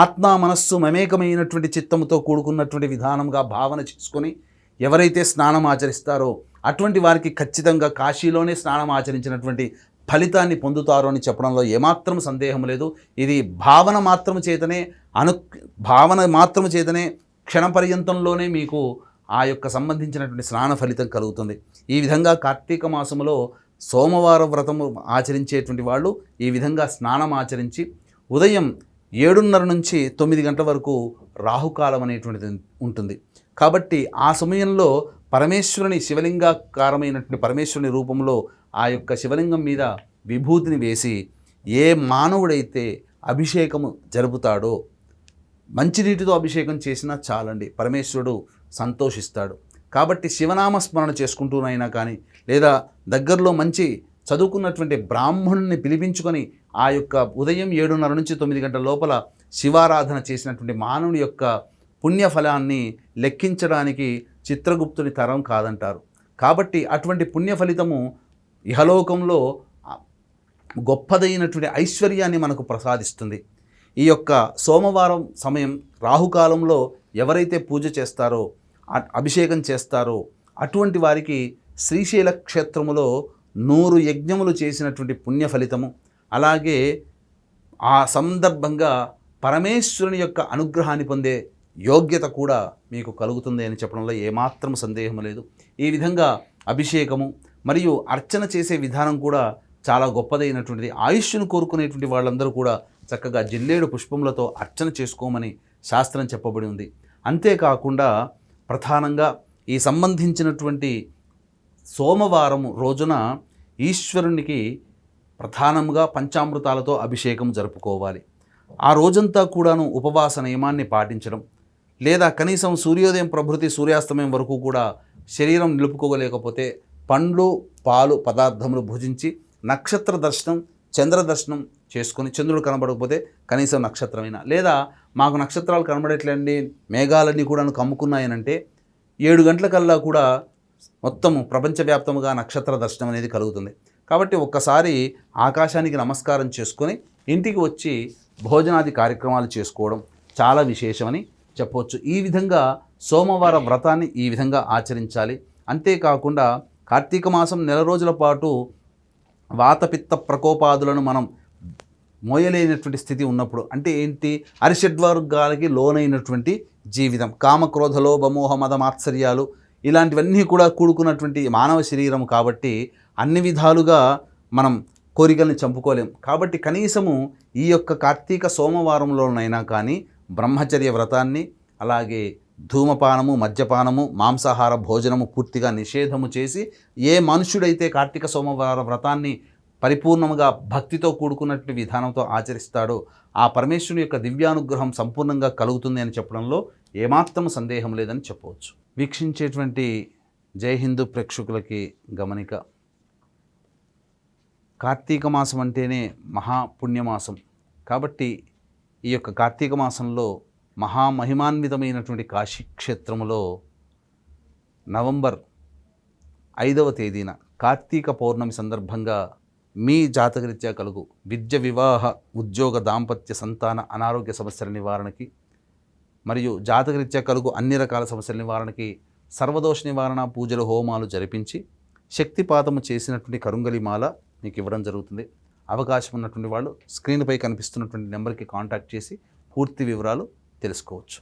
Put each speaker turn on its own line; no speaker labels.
ఆత్మ మనస్సు మమేకమైనటువంటి చిత్తముతో కూడుకున్నటువంటి విధానంగా భావన చేసుకొని ఎవరైతే స్నానం ఆచరిస్తారో అటువంటి వారికి ఖచ్చితంగా కాశీలోనే స్నానం ఆచరించినటువంటి ఫలితాన్ని పొందుతారు అని చెప్పడంలో ఏమాత్రం సందేహం లేదు. ఇది భావన మాత్రము చేతనే అను భావన మాత్రము చేతనే క్షణపర్యంతంలోనే మీకు ఆ యొక్క సంబంధించినటువంటి స్నాన ఫలితం కలుగుతుంది. ఈ విధంగా కార్తీక మాసంలో సోమవారం వ్రతము ఆచరించేటువంటి వాళ్ళు ఈ విధంగా స్నానం ఆచరించి ఉదయం ఏడున్నర నుంచి తొమ్మిది గంటల వరకు రాహుకాలం అనేటువంటిది ఉంటుంది. కాబట్టి ఆ సమయంలో పరమేశ్వరుని శివలింగాకారమైనటువంటి పరమేశ్వరుని రూపంలో ఆ యొక్క శివలింగం మీద విభూతిని వేసి ఏ మానవుడైతే అభిషేకము జరుపుతాడో మంచినీటితో అభిషేకం చేసినా చాలండి. పరమేశ్వరుడు సంతోషిస్తాడు. కాబట్టి శివనామ స్మరణ చేసుకుంటూనైనా కానీ లేదా దగ్గరలో మంచి చదువుకున్నటువంటి బ్రాహ్మణుని పిలిపించుకొని ఆ యొక్క ఉదయం ఏడున్నర నుంచి తొమ్మిది గంటల లోపల శివారాధన చేసినటువంటి మానవుని యొక్క పుణ్యఫలాన్ని లెక్కించడానికి చిత్రగుప్తుని తరం కాదంటారు. కాబట్టి అటువంటి పుణ్య ఫలితము ఇహలోకంలో గొప్పదైనటువంటి ఐశ్వర్యాన్ని మనకు ప్రసాదిస్తుంది. ఈ యొక్క సోమవారం సమయం రాహుకాలంలో ఎవరైతే పూజ చేస్తారో అ- అభిషేకం చేస్తారో అటువంటి వారికి శ్రీశైల క్షేత్రములో నూరు యజ్ఞములు చేసినటువంటి పుణ్య ఫలితము. అలాగే ఆ సందర్భంగా పరమేశ్వరుని యొక్క అనుగ్రహాన్ని పొందే యోగ్యత కూడా మీకు కలుగుతుంది అని చెప్పడంలో ఏమాత్రం సందేహం లేదు. ఈ విధంగా అభిషేకము మరియు అర్చన చేసే విధానం కూడా చాలా గొప్పదైనటువంటిది. ఆయుష్ను కోరుకునేటువంటి వాళ్ళందరూ కూడా చక్కగా జిల్లేడు పుష్పములతో అర్చన చేసుకోమని శాస్త్రం చెప్పబడి ఉంది. అంతేకాకుండా ప్రధానంగా ఈ సంబంధించినటువంటి సోమవారం రోజున ఈశ్వరునికి ప్రధానంగా పంచామృతాలతో అభిషేకం జరుపుకోవాలి. ఆ రోజంతా కూడాను ఉపవాస నియమాన్ని పాటించడం లేదా కనీసం సూర్యోదయం ప్రభృతి సూర్యాస్తమయం వరకు కూడా శరీరం నిలుపుకోలేకపోతే పండ్లు పాలు పదార్థములు భుజించి నక్షత్ర దర్శనం చంద్ర దర్శనం చేసుకొని చంద్రుడు కనబడకపోతే కనీసం నక్షత్రమైనా లేదా మాకు నక్షత్రాలు కనబడట్లేండి మేఘాలన్నీ కూడా కమ్ముకున్నాయనంటే ఏడు గంటలకల్లా కూడా మొత్తము ప్రపంచవ్యాప్తముగా నక్షత్ర దర్శనం అనేది కలుగుతుంది. కాబట్టి ఒక్కసారి ఆకాశానికి నమస్కారం చేసుకొని ఇంటికి వచ్చి భోజనాది కార్యక్రమాలు చేసుకోవడం చాలా విశేషమని చెప్పవచ్చు. ఈ విధంగా సోమవార వ్రతాన్ని ఈ విధంగా ఆచరించాలి. అంతేకాకుండా కార్తీక మాసం నెల రోజుల పాటు వాతపిత్త ప్రకోపాదులను మనం మోయలేనటువంటి స్థితి ఉన్నప్పుడు అంటే ఏంటి? అరిషడ్వర్గాలకి లోనైనటువంటి జీవితం. కామక్రోధ లోభమోహ మద మాత్సర్యాలు ఇలాంటివన్నీ కూడా కూడుకున్నటువంటి మానవ శరీరం కాబట్టి అన్ని విధాలుగా మనం కోరికల్ని చంపుకోలేం. కాబట్టి కనీసము ఈ యొక్క కార్తీక సోమవారంలోనైనా కానీ బ్రహ్మచర్య వ్రతాన్ని అలాగే ధూమపానము మద్యపానము మాంసాహార భోజనము పూర్తిగా నిషేధము చేసి ఏ మనుషుడైతే కార్తీక సోమవార వ్రతాన్ని పరిపూర్ణముగా భక్తితో కూడుకున్నటువంటి విధానంతో ఆచరిస్తాడో ఆ పరమేశ్వరుని యొక్క దివ్యానుగ్రహం సంపూర్ణంగా కలుగుతుంది అని చెప్పడంలో ఏమాత్రం సందేహం లేదని చెప్పవచ్చు. వీక్షించేటువంటి జై హిందూ ప్రేక్షకులకి గమనిక. కార్తీక మాసం అంటేనే మహాపుణ్యమాసం. కాబట్టి ఈ యొక్క కార్తీక మాసంలో మహామహిమాన్వితమైనటువంటి కాశీక్షేత్రములో నవంబర్ ఐదవ తేదీన కార్తీక పౌర్ణమి సందర్భంగా మీ జాతకరీత్యా కలుగు విద్య వివాహ ఉద్యోగ దాంపత్య సంతాన అనారోగ్య సమస్యల నివారణకి మరియు జాతకరీత్యా కలుగు అన్ని రకాల సమస్యల నివారణకి సర్వదోష నివారణ పూజలు హోమాలు జరిపించి శక్తిపాతము చేసినటువంటి కరుంగలిమాల మీకు ఇవ్వడం జరుగుతుంది. అవకాశం ఉన్నటువంటి వాళ్ళు స్క్రీన్పై కనిపిస్తున్నటువంటి నెంబర్కి కాంటాక్ట్ చేసి పూర్తి వివరాలు తెలుసుకోవచ్చు.